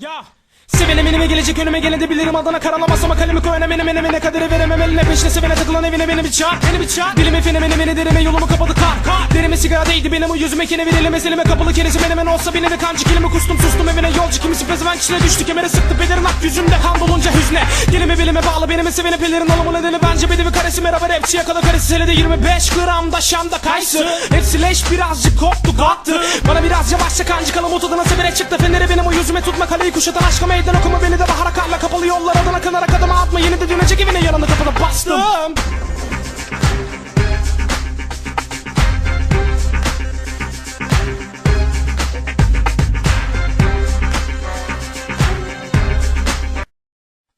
Ya Sevene menime gelecek önüme gene de bilirim. Adana karalamaz ama kalemi koyana mene mene mene kadere veremem. Eline peşine sevene takılan evine beni bir çağır Beni bir çağır. Dilime fene mene mene derime yolumu kapadı kar kar. Derime sigara değdi benim o yüzüme kene verelim meselime kapalı keresi menemen olsa beni ve kancı. Kilimi kustum sustum evine yolcu. Kimisi pezevenk içine düştü kemere sıktı. Pederin ak yüzümde ham dolunca hüzne. Dilime belime bağlı benim sevene pelerin alımı nedeni bence bedevi karesi. Merhaba rapçi yakala karesi. Hele de 25 gram da şamda kaysı Hepsi leş birazcık koptu kalktı Bana biraz yavaşça kancı kalım otodana sebere çıktı. Fenere benim o yüzüme tutma kaleyi kuşatan aşka meydan okuma beni de bahara karla kapalı yollar adına kanarak adıma atma. Yeni de dönecek evine yanında kapına bastım.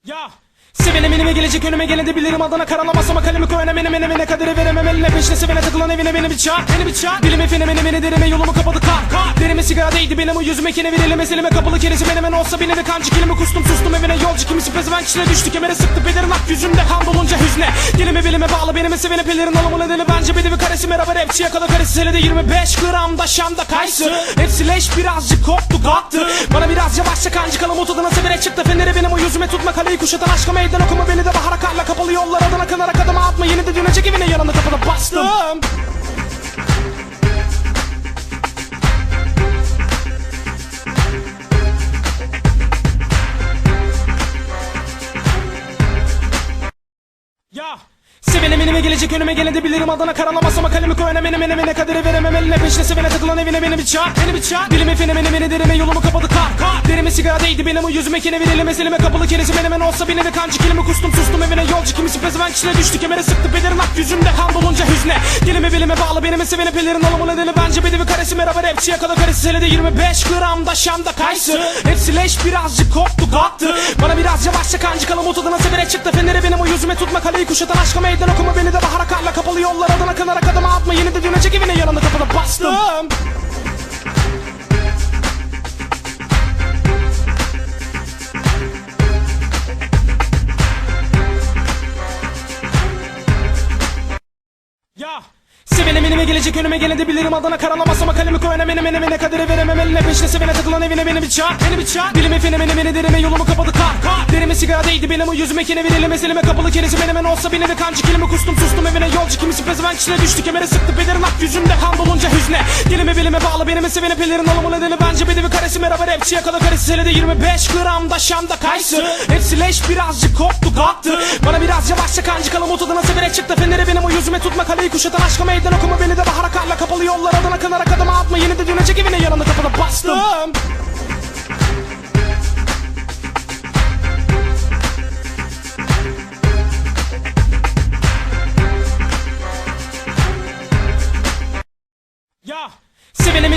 Ya. Sevene menime gelecek önüme gene de bilirim. Adana karalamaz ama kalemi koyana mene mene mene kadere veremem. Eline peşine sevene takılan evine beni bir çağır Beni bir çağır. Dilime fene mene mene derime yolumu kapadı kar kar Derime sigara değdi benim o yüzüme kene verelim meselime kapalı keresi? Menemen olsa beni ve kancı kilimi kustum sustum evine yolcu. Kimisi pezevenk içine düştü kemere sıktı. Pederin ak yüzümde ham dolunca hüzne. Dilime belime bağlı benim sevene pelerin alımı nedeni bence bedevi karesi. Merhaba rapçi yakala karesi. Hele de 25 gram da şamda kaysı Hepsi leş birazcık koptu kalktı Bana biraz yavaşça kancı kalım otodana severe çıktı. Fenere benim o yüzüme tutma kaleyi kuşatan aşka meydan okuma. Beni de bahara karla kapalı yollar adına kanarak adıma atma. Yeni de dönecek evine yanında kapına bastım Sevene menime gelecek önüme gene de bilirim. Adana karalamaz ama kalemi koyana mene mene mene kadere veremem. Eline peşine sevene takılan evine beni bir çağır Beni bir çağır Dilime fene mene mene derime yolumu kapadı. Kar kar. Derime sigara değdi benim o yüzüme kene verelim meselime kapalı keresi menemen olsa beni ve kancı. Kilimi kustum sustum evine yolcu. Kimisi pezevenk içine düştü kemere sıktı. Pederin ak yüzümde ham dolunca hüzne. Dilime belime bağlı benim sevene pelerin alımı nedeni bence bedevi karesi. Merhaba rapçi yakala karesi hele de 25 gram da şamda kaysı Hepsi leş birazcık koptu kalktı. Bana biraz yavaşça kancı kalım otodana severe çıktı. Fenere benim o yüzüme tutma kaleyi kuşatan aşka meydan okuma beni de bahara karla kapalı yollar adına kanarak adıma atma. Yeni de dönecek evine yanında kapına bastım gelecek önüme gene de bilirim Adana karalamaz ama kalemi koyana mene mene mene kadere veremem. Eline peşine sevene takılan evine beni bir çağır Beni bir çağır. Dilime fene mene mene derime yolumu kapadı kar kar. Derime sigara değdi benim o yüzüme kene verelim meselime kapalı keresi menemen olsa beni ve kancı kilimi kustum sustum evine yolcu. Kimisi pezevenk içine düştü kemere sıktı pederin ak yüzümde ham dolunca hüzne. Dilime belime bağlı benim sevene pelerin alımı nedeni. Bence bedevi karesi merhaba rapçi yakala karesi. Hele de 25 gram da şamda kaysı Hepsi leş birazcık koptu kalktı Bana biraz yavaşça kancı kalım otodana severe çıktı. Fenere benim o yüzüme tutma kaleyi kuşatan aşka meydan okuma. Beni de bahara karla kapalı yollar adına kanarak adıma atma. Yeni de dönecek evine yanında kapına bastım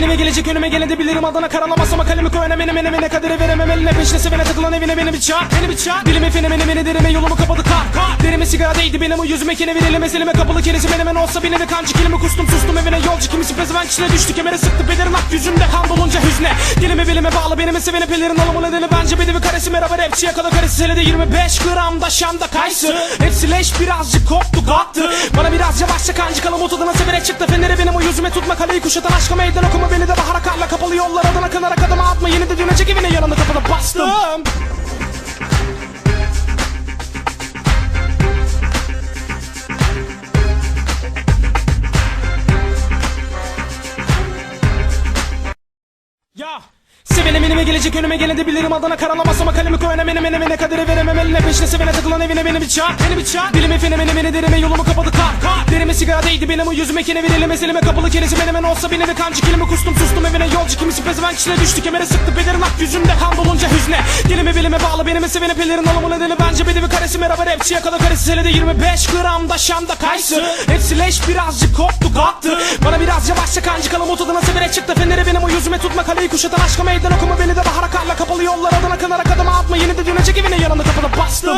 Menime gelecek önüme gene de bilirim. Adana karalamaz ama kalemi koyana mene mene mene kadere veremem eline peşine sevene takılan evine beni bir çağır Beni bir çağır. Dilime fene mene mene derime yolumu kapadı kar kar. Derime sigara değdi benim o yüzüme kene verelim meselime kapalı keresi. Menemen olsa beni ve kancı kilimi kustum sustum evine yolcu. Kimisi pezevenk içine düştü kemere sıktı pederin ak yüzümde ham dolunca hüzne. Dilime belime bağlı benim sevene pelerin alımı nedeni bence bedevi karesi. Merhaba rapçi yakala karesi hele de 25 gram da şamda kaysı Hepsi leş birazcık koptu kalktı Bana biraz yavaşça kancı kalım otodana severe çıktı. Fenere benim o yüzüme tutma kaleyi kuşatan aşka meydan okuma beni de bahara karla kapalı yollar adına kanarak adıma atma. Yeni de dönecek evine yanında kapına bastım gelecek önüme gene de bilirim. Adana karalamaz ama kalemi koyana mene mene mene kadere veremem. Eline peşine sevene takılan evine beni bir çağır Beni bir çağır. Dilime fene mene mene derime yolumu kapadı kar kar. Derime sigara değdi benim o yüzüme kene verelim. Meselime kapalı keresi menemen olsa beni ve kancı. Kilimi kustum sustum evine yolcu. Kimisi pezevenk içine düştü kemere sıktı. Pederin ak yüzümde ham dolunca hüzne. Dilime belime bağlı benim sevene pelerin alımı nedeni bence bedevi karesi. Merhaba rapçi yakala karesi. Hele de 25 gram da şamda kaysı Hepsi leş birazcık koptu kalktı. Bana biraz yavaşça kancı kalım otodana severe çıktı. Fenere benim o yüzüme tutma kaleyi kuşatan aşka meydan okuma beni de bahara karla kapalı yollar adına kanarak adıma atma. Yeni de dönecek evine yanında kapına bastım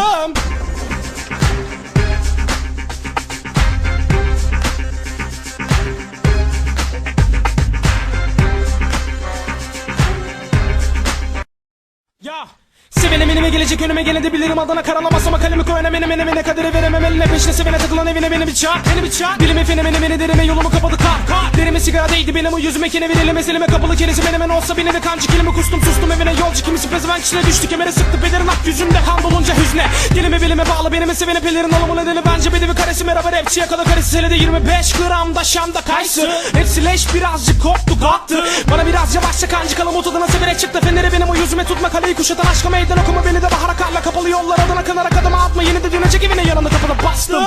gelecek önüme geleni bilirim Adana karalamaz ama kalemi koyana benim enemine kaderi veremem eline peşine sevene takılan evine beni bir çağır Beni bir çağır. Dilimi fenemeni beni derime yolumu kapadı kar kar. Derime sigara değdi benim o yüzüme kene verelim eselime kapalı keresi menemen olsa beni de kancı kilimi kustum sustum evine. Yolcu kimisi pezevenk içine düştü kemere sıktı pederin ak yüzümde ham dolunca hüzne. Dilimi belime bağlı benime sevene pelerin alımı nedeni bence bedevi karesi. Merhaba rapçi yakala karesi selede 25 gramda şamda kaysı Hepsi leş birazcık koptu kalktı Bana biraz yavaşça kancı kalım otodana severek çıktı. Feneri benim o yüzüme tutma kaleyi kuşatan aşka meydan okuma beni de bahara karla kapalı yollar adına kanarak adıma atma. Yeni de dönecek evine yanında kapını bastım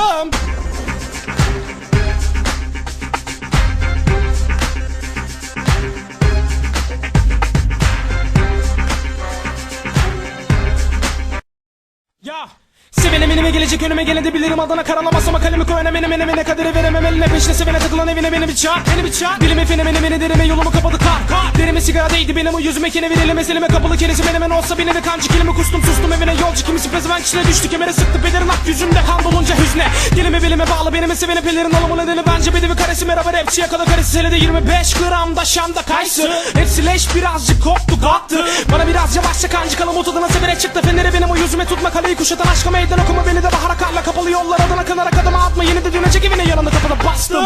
İnime gelecek önüme gelen de bilirim. Adana karalamaz ama kalemi koyana benim enemine kaderi veremem eline peşine sevene takılan evine beni bir çağır Beni bir çağır. Dilimi fenemeni beni derime yolumu kapadı kar kar. Derime sigara değdi benim o yüzüme kene verelim eselime kapalı keresi menemen olsa beni de kancı. Kilimi kustum sustum evine yolcu. Kimisi pezevenk içine düştü kemere sıktı. Pederin ak yüzümde ham dolunca hüzne. Dilimi belime bağlı benime sevene pelerin alımı nedeni bence bedevi karesi. Merhaba rapçi yakala karesi selede 25 gramda şamda kaysı Hepsi leş birazcık koptu kalktı Bana biraz yavaşça kancı kalım otodana severek çıktı. Feneri benim o yüzüme tutma kaleyi kuşatan aşka meydan okuma beni de bahara karla kapalı yollar adına kanarak adıma atma. Yeni de dönecek evine yanında kapını bastım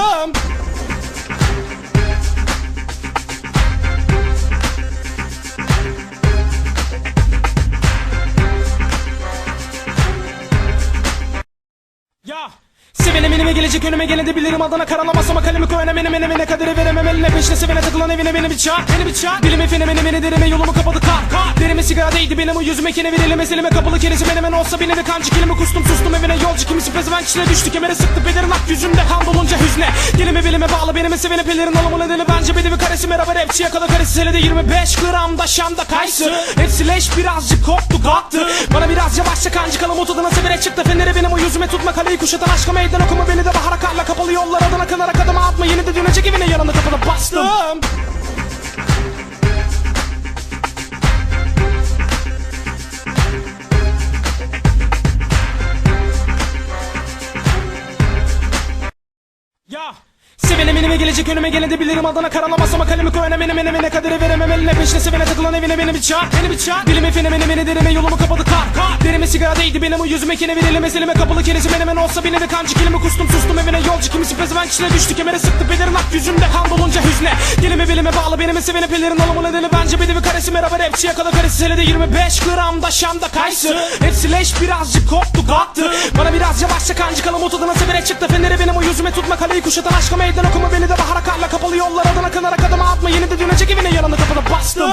gelecek önüme gelen de bilirim Adana karalamaz ama kalemi koyana benim enemine kaderi veremem. Eline peşine sevene takılan evine beni bir çağır Beni bir çağır. Dilimi fenemeni beni derime yolumu kapadı kar kar. Derime sigara değdi benim o yüzüme kene verelim. Eselime kapalı keresi menemen olsa beni de kancı. Kilimi kustum sustum evine yolcu. Kimisi pezevenk içine düştü kemere sıktı. Pederin ak yüzümde ham dolunca hüzne. Dilimi belime bağlı benime sevene pelerin alımı nedeni bence bedevi karesi. Merhaba rapçi yakala karesi. Selede 25 gramda şamda kaysı Hepsi leş birazcık koptu kalktı. Bana biraz yavaşça kancı kalım otodana severek çıktı. Feneri benim o yüzüme tutma kaleyi kuşatan aşka meydan okuma. Beni de bahara karla kapalı yollar adına kanarak adıma atma. Yeni de dönecek evine yanında kapını bastım Sevenim inime gelecek önüme gelen de bilirim Adana karalamaz ama kalemi koyana benim enemine kaderi veremem. Eline peşine sevene takılan evine beni bir çağır Beni bir çağır. Dilimi fenemeni beni derime yolumu kapadı kar kar. Derime sigara değdi benim o yüzüme kene verelim eselime kapalı keresi menemen olsa beni de kancı kilimi kustum sustum evine yolcu. Kimisi pezevenk içine düştü kemere sıktı pederin ak yüzümde ham dolunca hüzne. Dilimi belime bağlı benime sevene pelerin alımı nedeni bence bedevi karesi. Merhaba rapçi yakala karesi selede 25 gramda şamda kaysı Hepsi leş birazcık koptu kalktı Bana biraz yavaşça kancı kalım otodana severek çıktı. Feneri benim o yüzüme tutma kaleyi kuşatan aşka meydan okuma beni de bahara karla kapalı yollar. Adına kanarak adıma atma. Yeni de dönecek evine. Yanında kapını bastım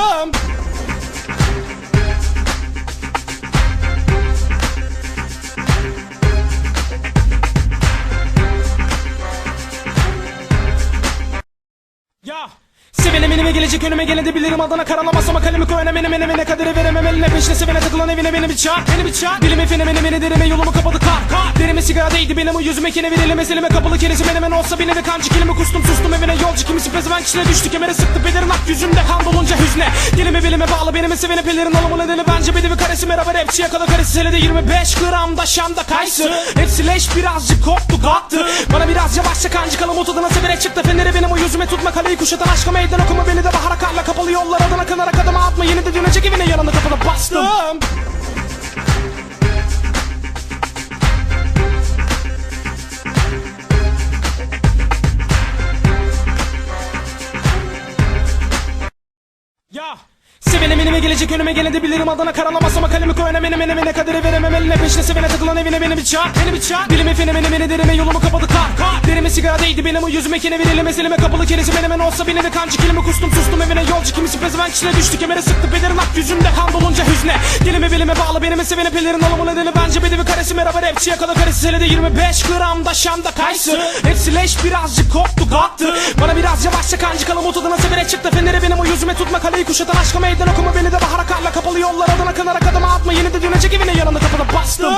Gelecek önüme gelen de bilirim Adana karalamaz ama kalemi koyana benim enemine kaderi veremem eline peşine sevene takılan evine beni bir çağır Beni bir çağır. Dilimi fenemeni beni derime yolumu kapadı kar kar. Derime sigara değdi benim o yüzüme kene verelim eselime kapalı keresi menemen olsa beni de kancı. Kilimi kustum sustum evine yolcu kimisi pezevenk içine düştü. Kemere sıktı pederin ak yüzümde ham dolunca hüzne. Dilimi belime bağlı benime sevene pelerin alımı nedeni bence bedevi karesi. Merhaba rapçi yakala karesi selede 25 gramda şamda kaysı Hepsi leş birazcık koptu kalktı Bana biraz yavaşça kancı kalım otodana severek çıktı. Feneri benim o yüzüme tutma kaleyi kuşatan aşka meydan okuma. Beni de bahara karla kapalı yollar adına kanarak adıma atma. Yeni de dönecek evine yanında kapını bastım. Ya Sevenim inime gelecek önüme gelen de bilirim. Adana karalamaz ama kalemi koyana benim enemine kaderi veremem. Eline peşine sevene takılan evine beni bir çağır Beni bir çağır. Dilimi fenemeni beni derime yolumu kapadı kar kar. Derime sigara değdi benim o yüzüme kene verelim. Eselime kapalı keresi menemen olsa beni de kancı. Kilimi kustum sustum evine yolcu. Kimisi pezevenk içine düştü kemere sıktı. Pederin ak yüzümde ham dolunca hüzne Belime bağlı benime sevene pelerin alımı nedeni bence bedevi karesi. Merhaba rapçi yakala karesi selede 25 gramda şamda kaysı Hepsi leş birazcık koptu kalktı Bana biraz yavaşça kancı kalım otodana severek çıktı. Feneri benim o yüzüme tutma kaleyi kuşatan aşka meydan okuma. Beni de bahara karla kapalı yollar adına kanarak adıma atma. Yeni de dönecek evine yanında kapını bastım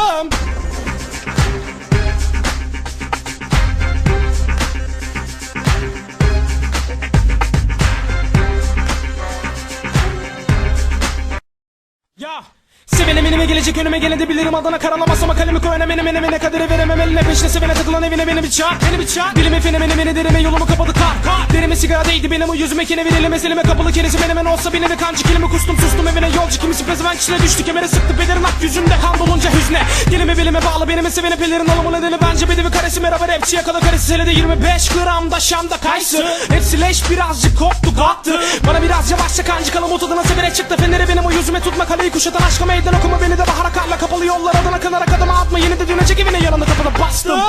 Gelecek önüme gelen de bilirim Adana karalamaz ama kalemi koyana benim enemine kaderi veremem. Eline peşine sevene takılan evine beni bir çağır Beni bir çağır. Dilimi fenemeni beni derime yolumu kapadı sigara değdi benim o yüzüme kene verelim eselime kapalı keresi menemen olsa beni de kancı kilimi kustum sustum evine. Yolcu kimisi pezevenk içine düştü kemeri sıktı. Belirin ak yüzünde kan dolunca hüzne. Dilimi bilime bağlı benimi seveni pelerin alımı nedeni bence bedevi karesi. Merhaba rapçi yakalı karesi selede 25 gramda şamda kaysı Hepsi leş birazcık koptu kalktı. Bana biraz yavaşça kancı kalım otoduna severe çıktı. Feneri benim o yüzüme tutma kaleyi kuşatan aşka meydan okuma. Beni de bahara karla kapalı yollar adına kanarak adım atma. Yeni de dünecek evine yanında kapını bastım